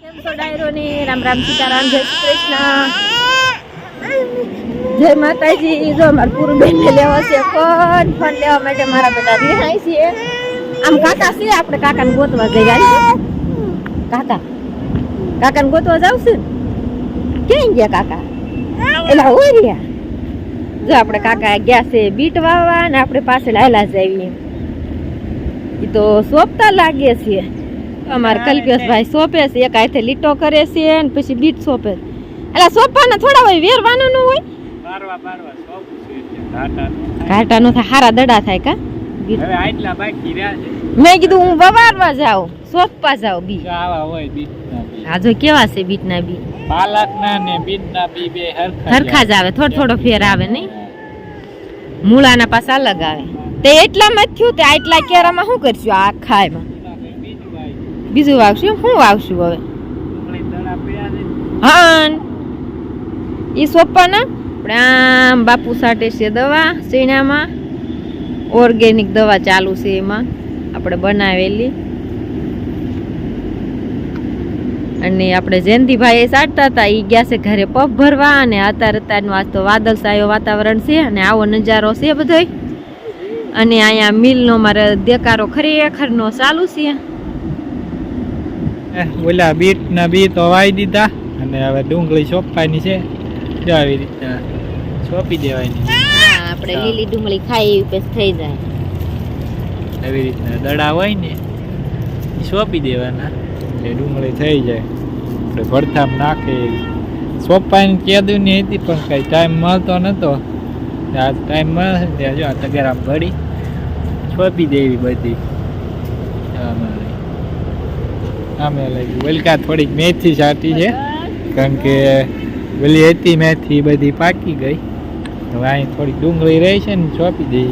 કેમ છો ડાયરોને? રામ રામ સીતારામ, જય શ્રી કૃષ્ણ. જય માતાજી, જો મારા પૂરું બેન લેવા છે ફોન ફોન લેવા માટે મારા બેટા રિહાય છે આમ કાકા છે આપણે કાકાને ગોતવા જઈ ગયા કાકા, કાકાને ગોતવા જાવશું ક્યાં ગયા કાકા? એલા હોય રહ્યા? જો આપણે કાકા ગયા છે બીટ વાવવા ને આપણે પાછળ હાલા જઈએ એ તો સોપતા લાગે છે. અમારે કલ્પેશભાઈ સોંપે છે એક હાથે લીટો કરે છે ને પછી બીટ સોંપે છે. એટલે સોંપવાના થોડા હોય વેરવાનું નું હોય. ઘાટા નો થાય. હારા દડા થાય કા? બીટ. મેં કીધું હું વવારવા જાઉં સોંપવા જાઉં બી આજે આવા હોય બીટના બી જો કેવા છે બીટના બી પાલકના ને બીટના બી બે હરખા હરખા જ આવે થોડો થોડો ફેર આવે નહીં? મૂળાના પાસે અલગ આવે. તે એટલામાં થયું તે આટલા કેરામાં શું કરશું? આ ખાયમાં. બીજું વાવશું શું વાવશું હવે? ડુંગળી દડા પડ્યા છે હા એ સોંપવાના આપણે આમ બાપુ સાટે છે દવા શેણામાં. ઓર્ગેનિક દવા ચાલુ છે એમાં. આપણે બનાવેલી. અને આપણે જયંતિભાઈ સાટતા હતા. એ ગયા છે ઘરે પગ ભરવા અને અત્યારે અત્યારનું આજ તો વાદળછાયો વાતાવરણ છે અને આવો નજારો છે બધોય. અને અહીંયા મિલનો મારે દેકારો ખરેખરનો ચાલુ છે. ઓલા બીટના બી તો વાવી દીધા અને હવે ડુંગળી સોંપવાની છે. જો આવી રીતના સોંપી દેવાની. આપણે લીલી ડુંગળી ખાઈ એવી પેસ થઈ જાય. આવી રીતના દડા હોય ને એ સોંપી દેવાના. એટલે ડુંગળી થઈ જાય. આપણે ભરથામ નાખે. સોંપાઈને કેદું નહીં હતી પણ કઈ ટાઈમ મળતો નતો. આ ટાઈમ મળે ત્યાં જો આ તગેરા ભરી સોંપી દેવી બધી. આમાં. લઈ. લાગી વલકા થોડીક મેથી સાટી છે કારણ કે પેલી હતી મેથી બધી પાકી ગઈ. હવે અહીં થોડીક ડુંગળી રહી છે ને સોંપી દઈ.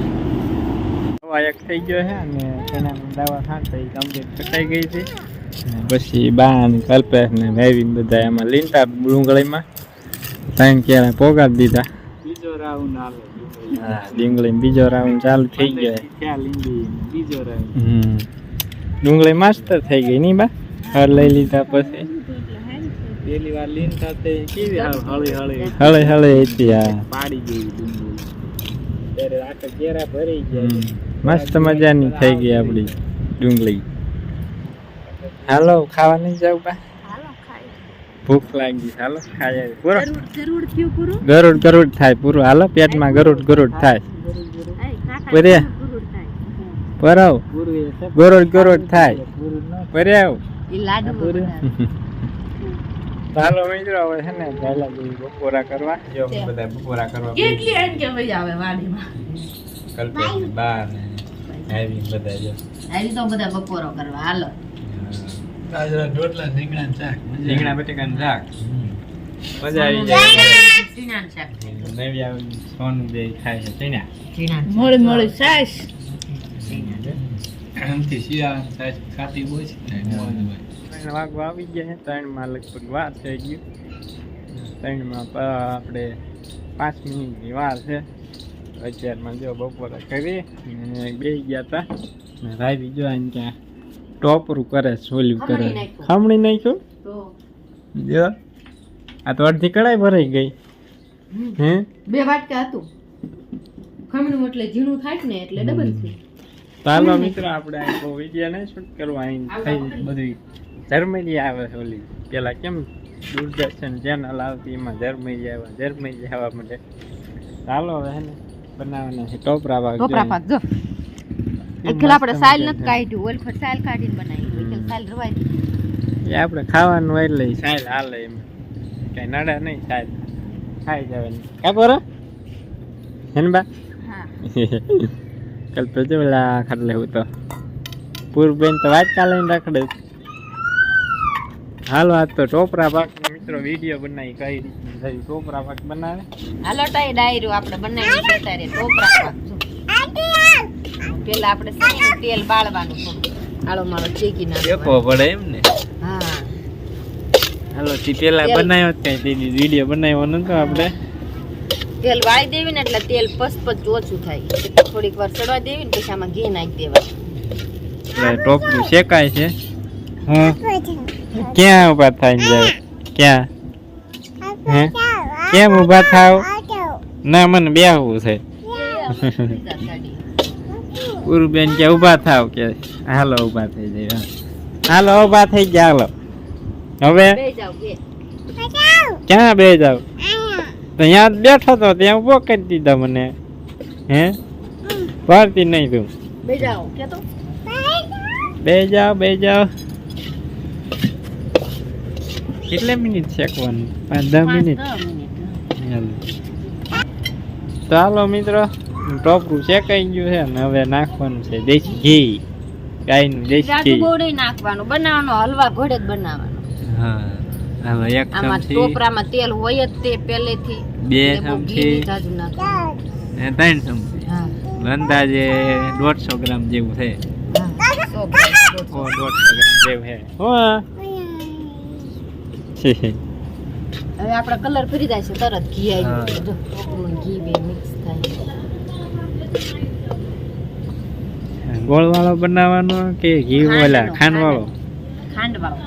હવા એક થઈ ગયો છે અને ચણાની દવા ખાતા કમ્પ્લીટ કટાઈ ગઈ હતી પછી બા ને કલ્પેશ ને મેવી બધા એમાં લીંટા ડુંગળીમાં. ત્રણ કેળા પોગાડી દીધા. બીજો રાઉન્ડ હા ડુંગળી બીજો રાઉન્ડ ચાલુ થઈ ગયો. બીજો રાઉન્ડ ડુંગળી માસ્ટર થઈ ગઈ નહીં બા? હળ લઈ લીધા પછી. પેલી વાર લીન સાથે કેવી હળી હળી. હળી હળી હતી આ. પાડી ગઈ ડુંગળી. ત્યારે આખા ઘેરા ભરી ગયા. મસ્ત મજાની થઈ ગઈ આપણી ડુંગળી. હાલો ખાવા નહીં જાવ બા? ભૂખ લાગી. હાલો આવી. પૂરો? ગરુડ ગરુડ થાય પૂરું? હાલો પેટમાં ગરુડ ગરુડ થાય. પર્યા પરાવ ગરુડ ગરુડ થાય. પર્યાવ ઈ લાડુ ચાલો મિત્રો હવે છે ને પહેલા બપોરા કરવા. જો બધા બપોરા કરવા કેટલી એમ કે મજા આવે વાડીમાં? કલ્પેશ બા ને આવી બધા જો. આવી તો બધા બપોરો કરવા હાલો. રીંગણા બટેકાનું શાક મજા આવી. જાય નવી આવી સોનું બે ખાય છે ચીના મોડી મોડી સાસ. આમથી શિયાળાની સાઈઝ હોય છે. ત્રણ વાગવા આવી ગયા ત્રણમાં લગભગ વાર થઈ ગયું. ત્રણમાં આપણે પાંચ મિનિટની વાર છે. અત્યારમાં જો બપોરે કરી ને બે ગયા હતા ને રાવી જો આને ક્યાં ટોપરું કરે છે કરે. સાંભળી નાખ્યું. જો. આ તો અડધી કડાઈ ભરાઈ ગઈ. હે? બે વાટકા હતું. ખમણું એટલે ઝીણું થાય ને એટલે ડબલ થયું ચાલો મિત્ર આપણે આ વીડિયો નહીં શૂટ કરવા અહીં થઈ બધી જર્મની આવે છે ઓલી. પેલા કેમ દૂરદર્શન ચેનલ આવતી એમાં જર્મની આવે જર્મની આવવા માટે. ચાલો હવે ને બનાવવાના છે. ટોપરા ભાગ ટોપરા પાક જો એકલ આપણે સાલ નથી કાઢ્યું. ઓલ ખર સાલ કાઢીને બનાવી. એકલ સાલ રવાય. એ આપણે ખાવાનું હોય એટલે સાયલ હાલે એમ. કઈ નડે નહીં સાયલ ખાઈ જવાની. કા બોરો હે ને બા હા. કલ તો જો પેલા ખાટલે હું તો. પૂરબેન તો વાત લઈને રાખડે. છે. હાલો આજ તો ટોપરા પાક મિત્રો વીડિયો બનાવી કઈ રીતનું થયું ટોપરા પાક બનાવે. હાલો ટાઈ ડાયરો આપણે બનાવી રે ટોપરા પાક પેલા આપણે સાઈનું તેલ બાળવાનું થોડું આળો માળો ના દેખો પડે એમ ને? હા. હાલો તી પેલા બનાવ્યો જ કઈ વીડિયો બનાવ્યો નતો આપણે. તેલ વાળી દેવી ને એટલે તેલ પસપચ ઓછું થાય. થોડીક વાર ચડવા દેવી ને પછી આમાં ઘી નાખી દેવા એટલે ટોપરું શેકાય છે? હા? ક્યાં ઊભા થાય જાય? ક્યાં? હે? કેમ ઊભા થાવ? ના મને બેહવું છે. ઉરુબેન કે ઊભા થાવ કે હાલો ઊભા થઈ જાય હાલો ઊભા થઈ ગયા હાલો. હવે? બે બે. ક્યાં બે જાવ તો અહીંયા જ બેઠો તો ત્યાં ઊભો કરી દીધો મને. હે? ભારતી નહીં તું બે જાઓ બે જાઓ કેટલે મિનિટ શેકવાનું? પાંચ દસ મિનિટ? ચાલો મિત્રો ટોપરું શેકાઈ ગયું છે ને હવે નાખવાનું છે દેશી ઘી. ગાયનું દેશી ઘી. નાખવાનું બનાવવાનો હલવા ઘોડે જ બનાવવાનો. હા. એક ચમચી ટોપરામાં તેલ હોય જ તે પહેલેથી. બે ચમચી. ને. ત્રણ ચમચી અંદાજે દોઢસો ગ્રામ જેવું છે. દોઢસો. ગ્રામ જેવું હવે આપણે કલર ફરી જાય છે તરત ઘી આવી જો ઘી બે મિક્સ થાય. ગોળ વાળો બનાવવાનો કે ઘી વાળા ખાંડ વાળો ખાંડ વાળો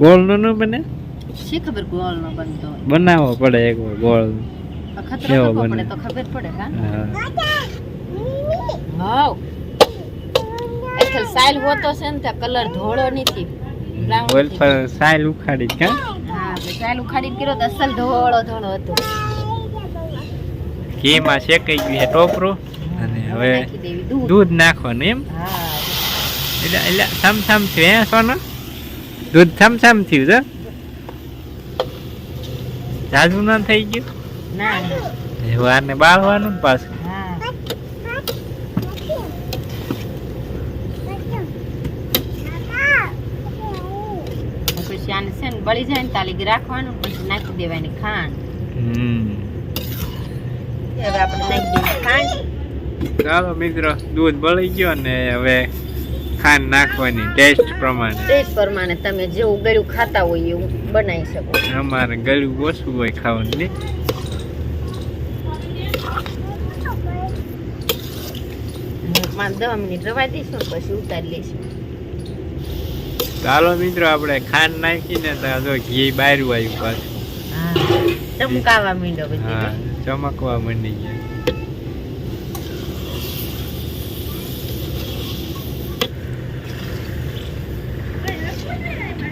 ગોળ ન બને? શી ખબર ગોળ નો બનતો બનાવવો પડે એક વાર ગોળ. કેવો બને? તો ખબર પડે હા? હા. એટલે સાઈલ હોતો છે ને ત્યાં કલર ધોળો નથી. Brown પર સાયલ ઉખાડી કે હા? સાઈલ ઉખાડીને કર્યો તો અસલ ધોળો ધોળો હતો. ઘીમાં શેકાઈ ગયું છે ટોપરું. અને હવે દૂધ. નાખવાનું એમ. હા. એટલે એટલે સમ સમ થયું હે સોનું દૂધ સમ સમ થયું છે? જાજુ ના થઈ ગયું? ના. ના. બાળવાનું પાછું આને છે ને બળી જાય ને તાલી રાખવાનું પછી નાખી દેવાની ખાંડ. હમ. હવે આપણે નાખી દેવાની ખાંડ. ચાલો મિત્રો દૂધ બળી ગયો ને હવે ખાંડ નાખવાની ટેસ્ટ પ્રમાણે. ટેસ્ટ પ્રમાણે તમે જેવું ગળ્યું ખાતા હોય એવું બનાવી શકો. અમારે ગળ્યું ઓછું હોય ખાવાનું ને? દસ મિનિટ રવા દઈશું પછી ઉતારી લઈશું. ચાલો મિત્રો આપણે ખાંડ નાખીને તો ઘી બહાર આવ્યું પાછું. ચમકાવા માંડ્યો પછી ચમકવા માંડી ગયા.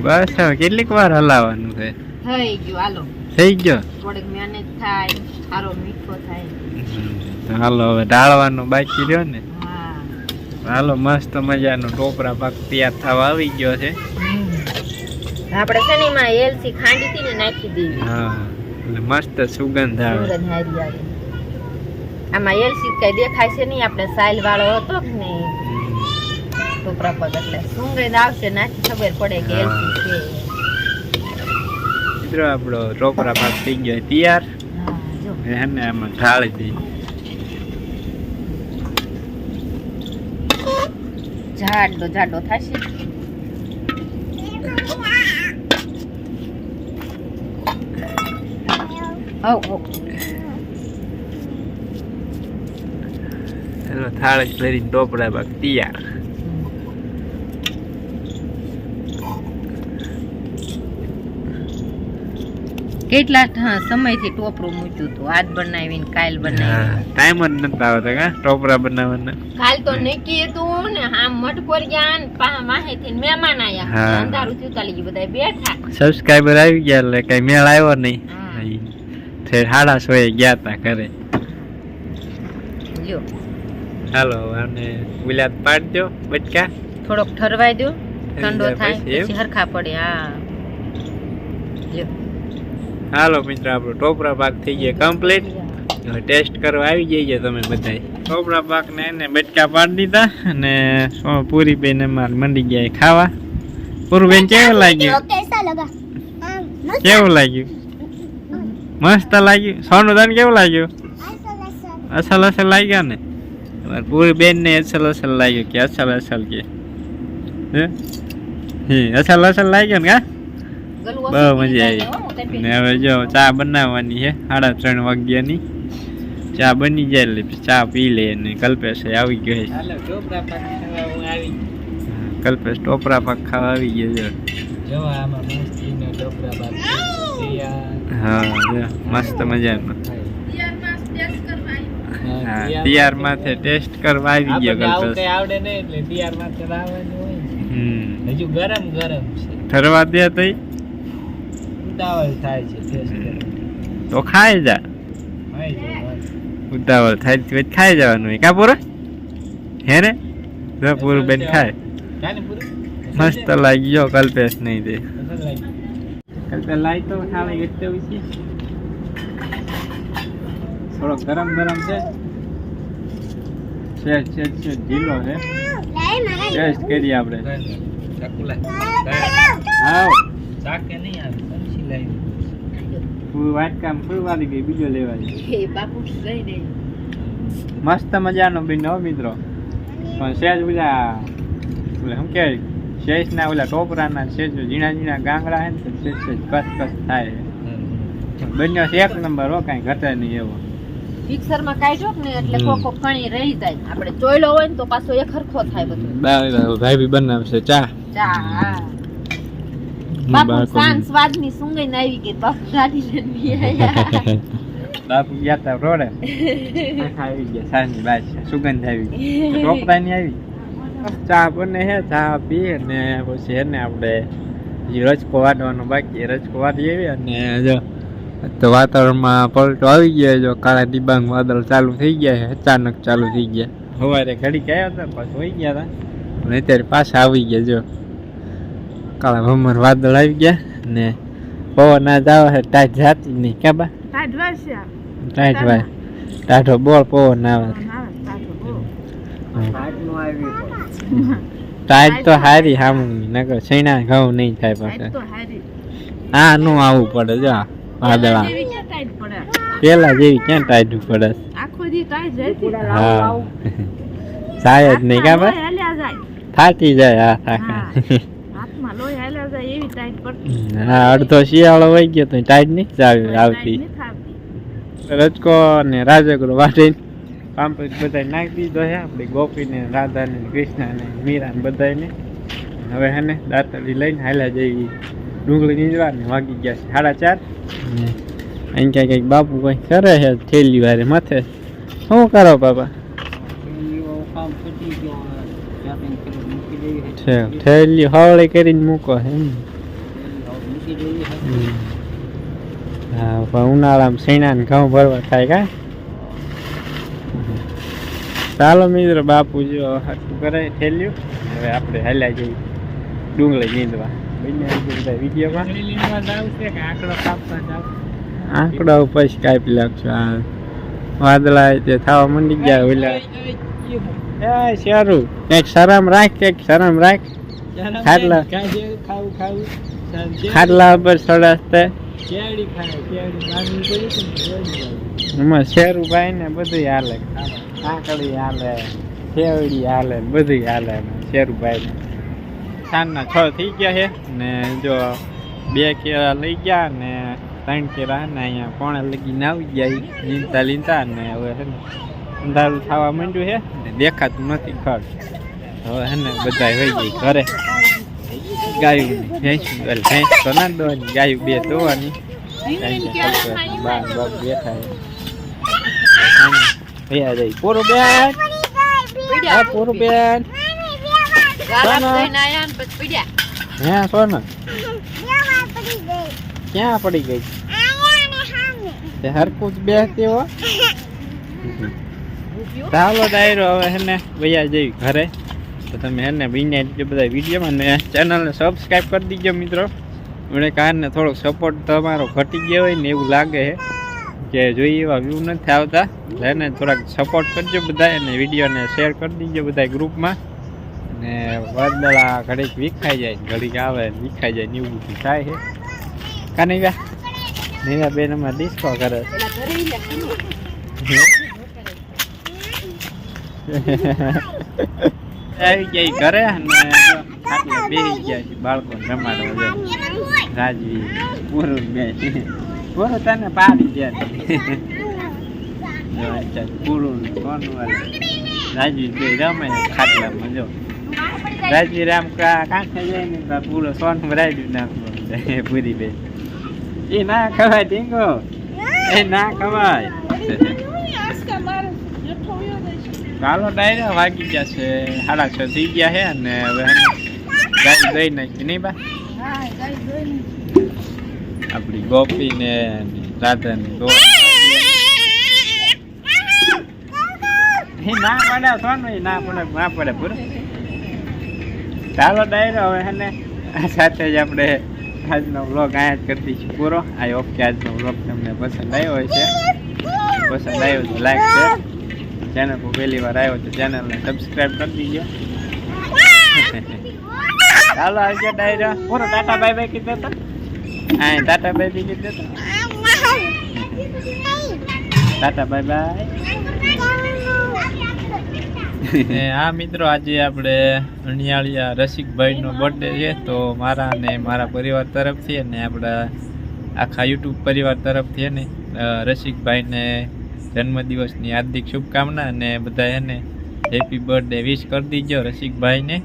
બસ હવે કેટલીક વાર હલાવવાનું છે? થઈ ગયું હાલો. થઈ ગયો? થોડીક મહેનત થાય સારો મીઠો થાય. હાલો હવે ઢાળવાનું બાકી રહ્યો ને? હાલો મસ્ત મજાનો ટોપરા પાક તૈયાર થવા આવી ગયો છે. આપણે છે ને એમાં એલસી ખાંડી હતી ને નાખી દીધી. હા એટલે મસ્ત સુગંધ આવે. સુરત હારી આવે. આમાં એલસી કઈ દેખાય છે નહીં આપણે સાઈલ વાળો હતો ને ટોપરા પગ એટલે આવશે નાખી ખબર પડે કે એલસી છે. મિત્રો આપણો ટોપરા ભાગ થઈ ગયો તૈયાર. એને આમાં ઢાળી દઈ. જાડો જાડો થશે. થાળી ભરીને ટોપડા પાક તૈયાર. કેટલા સમયથી ટોપરું મૂક્યું હતું. આજ બનાવીને કાલ બનાવી ટાઈમ જ નથી આવતો કા ટોપરા બનાવવાના? કાલ તો નક્કી હતું ને આમ મટકોર ગયા ને પા માહેથી મહેમાન આયા. અંધારું થયું ચાલી ગયું બધા બેઠા. સબસ્ક્રાઈબર આવી ગયા એટલે કઈ મેળ આવ્યો નહીં. હા. હાડા સોએ ગયા તા ઘરે. લ્યો. હાલો અને ગુલાબ પાડજો બચકા. થોડોક ઠરવાઈ દો ઠંડો થાય પછી? હરખા પડે હા. હાલો મિત્ર આપણો ટોપરા પાક થઈ ગયા કમ્પ્લીટ હવે ટેસ્ટ કરવા આવી જઈએ તમે બધા ટોપરા પાક ને એને બટકા પાડી દીધા અને પૂરી બેન અમારે મંડી ગયા ખાવા. પૂરું બેન કેવું લાગ્યું? કેવું લાગ્યું? મસ્ત લાગ્યું. સોનું તને કેવું લાગ્યું? અસલ અસલ. લાગ્યા ને? અમારે પૂરી બેન ને અસલ અસલ લાગ્યું કે અસલ અસલ કે. હે અસલ અસલ લાગ્યો ને કા? બહુ મજા આવી. ને હવે જો ચા બનાવવાની છે સાડા ત્રણ વાગ્યાની. ચા બની જાય એટલે ચા પી લે અને કલ્પેશ આવી ગયો છે. કલ્પેશ ટોપરા પાક ખાવા આવી ગયો છે. જો આમાં મસ્તીનો ડોકરા બાદ તૈયાર હા મસ્ત હા તૈયાર માથે ટેસ્ટ કરવા આવી ગયો કલ્પેશ. આવડે નહીં એટલે તૈયાર માથે લાવવાનું હોય હમ. હજુ ગરમ ગરમ છે. ઠરવા દે તઈ. ઉતાવળ થાય છે તો ખાઈ જા. ઉતાવળ થાય તો પછી ખાઈ જવાનું કા પૂરો? હે ને? જો પૂરું બેન ખાય? મસ્ત લાગ્યો કલ્પેશ નહીં દે. કલ્પેશ લાઈ તો ખાવા ગેટે થોડો ગરમ ગરમ છે. છે છે છે ઢીલો છે. ટેસ્ટ કરીએ આપણે. ચાકુ લાય. આવ નહીં આવે. સમસી લાવી વાટકામ પૂરું ગઈ બીજો લેવા જાય બાપુ લઈ મસ્ત મજાનો બિન હો મિત્રો. પણ સેજ ઓલા ઓલા શું કહેવાય? શેષના ઓલા ટોપરાના શેજ ઝીણા ઝીણા ગાંગડા હે ને શેષ સેજ કસ કસ થાય બંને એક નંબર હો કાંઈ ઘટે નહીં એવો. મિક્સરમાં કાઢ્યો ને એટલે કોકો કણી રહી જાય. આપણે ચોયલો હોય ને તો પાછો એક હરખો થાય બધું. ભાઈ બી બનાવશે ચા. ચા. બાપુ સાન સ્વાદની સુંગઈ ને આવી ગઈ બાપુ બી આયા. બાપુ ગયા તા રોડે. આવી ગયા સાંજની બાદ સુગંધ આવી ટોપરાની આવી ચા બને હે ચા પીએ ને પછી હે ને આપણે રચકો વાટવાનો બાકી રચકો વાટી આવી અને જો તો વાતાવરણમાં પલટો આવી ગયો જો કાળા ડિબાંગ વાદળ ચાલુ થઈ ગયા છે અચાનક ચાલુ થઈ ગયા. સવારે ઘડીક ગયા હતા પાછું હોઈ ગયા હતા. અને અત્યારે પાછા આવી ગયા જો. કાળા ભમર વાદળ આવી ગયા ને પવન આજ આવે છે ટાઈટ જાતી નહીં. કે બા? ટાઈટ ભાઈ ટાઢો બોલ પવન આવે. ટાઈટ તો હારી હામું નકર છૈણા ઘઉં નહીં થાય પાસે હા નું આવવું પડે જો આ વાદળા. પેલા જેવી ક્યાં ટાઈટ પડે? હા. થાય જ નહીં કા ભાઈ થાકી જાય હા થાકા. હા અડધો શિયાળો વહી ગયો તો ટાઈટ નહીં આવી આવતી. રજકો ને રાજગરો વાટીને પામ્પલેટ બધા નાખી દીધો છે. આપણે ગોપીને રાધાને કૃષ્ણને મીરાને બધાને હવે હે ને દાંતળી લઈને હાલ્યા જઈ ડુંગળી નીંદવાને વાગી ગયા છે સાડા ચાર. અહીં ક્યાંક કંઈક બાપુ કંઈક કરે છે થેલી વારે માથે? શું કરો બાપા? ઠેલી થેલી હવળી કરીને મૂકો હા પણ ઉનાળામાં સૈણા ને ઘઉં ભરવા થાય કા? ચાલો મિત્ર બાપુ જો હાટું કરે થેલ્યું હવે આપણે હાલ્યા જઈએ. ડુંગળી નીંદવા બંને વિડીયોમાં. જાવ આંકડો કાપતા જાવ? આંકડો કાપી આ વાદળા તે થવા મંડી ગયા ઓલા. એ સારું કંઈક શરમ રાખ કંઈક શરમ રાખ. ખાટલા. ખાવું ખાવું. ખાટલા પર કેળી એમાં શેરું ભાઈ ને બધું હાલે આંકડી હાલે શેવડી હાલે બધું હાલે શેરુભાઈ ને સાંજના છ થઈ ગયા છે ને જો બે કેળા લઈ ગયા ને ત્રણ કેળા ને અહીંયા પોણે લગીને આવી ગયા લીંતા લીંતા ને હવે છે ને અંધારું થવા માંડ્યું છે ને દેખાતું નથી ખર હવે હે ને બધા હોઈ ગઈ ઘરે. ગાયું ભેંસ ભેંસ તો ના દોવાની ગાયું બે દોવાની. બા બા બેઠા ભૈયા જઈ પૂરું બેન. હા પૂરું બેન. હે સોના. ક્યાં પડી ગઈ? તે હરકું જ બેસતી હો. ચાલો ડાયરો હવે હેને વૈયા જઈ ઘરે. તો તમે હેને બીને દીજો બધા વિડીયોમાં ને ચેનલને સબસ્ક્રાઈબ કરી દીજો મિત્રો. મને કારને થોડોક સપોર્ટ તમારો ઘટી ગયો હોય ને એવું લાગે છે. કે જોઈએ એવા વ્યૂ નથી આવતા એને થોડાક સપોર્ટ કરજો બધા અને વિડીયોને શેર કરી દીજો બધા ગ્રુપમાં ને વાદળા ઘડીક વિખાઈ જાય ઘડીક આવે વિખાઈ જાય ને એવું બધું થાય છે. કાને ગયા નીરા બેન અમારે ડિસ્કો કરે છે. આવી ગયા ઘરે અને બેસી ગયા છે બાળકો રમાડવા રાજવી પૂરું બે પૂરું તને પાડી ગયા પૂરું કોનું રાજવી બે રમે ખાટલામાં જો. રાજવી રામ કા કાંઠે જઈને તો પૂરો સોન રાજવી નાખવો પૂરી બે એ ના ખવાય ટીંગો એ ના ખવાય. ચાલો ડાયરા, વાગી ગયા છે સાડા છ થઈ ગયા છે અને હવે ગાય ગઈ નાખી, નહીં બા? આપણી ગોપી ને રાધા ને ના પડે સોનું ના પડે ના પડે પૂરો ચાલો ડાયરો, હવે હેને સાથે જ આપણે આજનો વ્લોગ અહીંયા જ કરી દઈશું પૂરો. આ ઓકે આજનો વ્લોગ તમને પસંદ આવ્યો હોય છે પસંદ આવ્યો તો લાઈક છે. ચેનલ પર પહેલી વાર આવ્યો તો ચેનલને સબસ્ક્રાઈબ કરી દીજો. ચાલો આવજો ડાયરા. પૂરો ટાટા બાય બાય કીધો તો હા ટાટા બાય બી કીધો તો ટાટા બાય બાય. ને આ મિત્રો આજે આપણે અણિયાળિયા રસિકભાઈનો બર્થડે છે તો મારા અને મારા પરિવાર તરફથી અને આપણા આખા યુટ્યુબ પરિવાર તરફથી ને રસિકભાઈને જન્મદિવસની હાર્દિક શુભકામના અને બધા એને હેપી બર્થડે વિશ કરી દીજો રસિકભાઈને.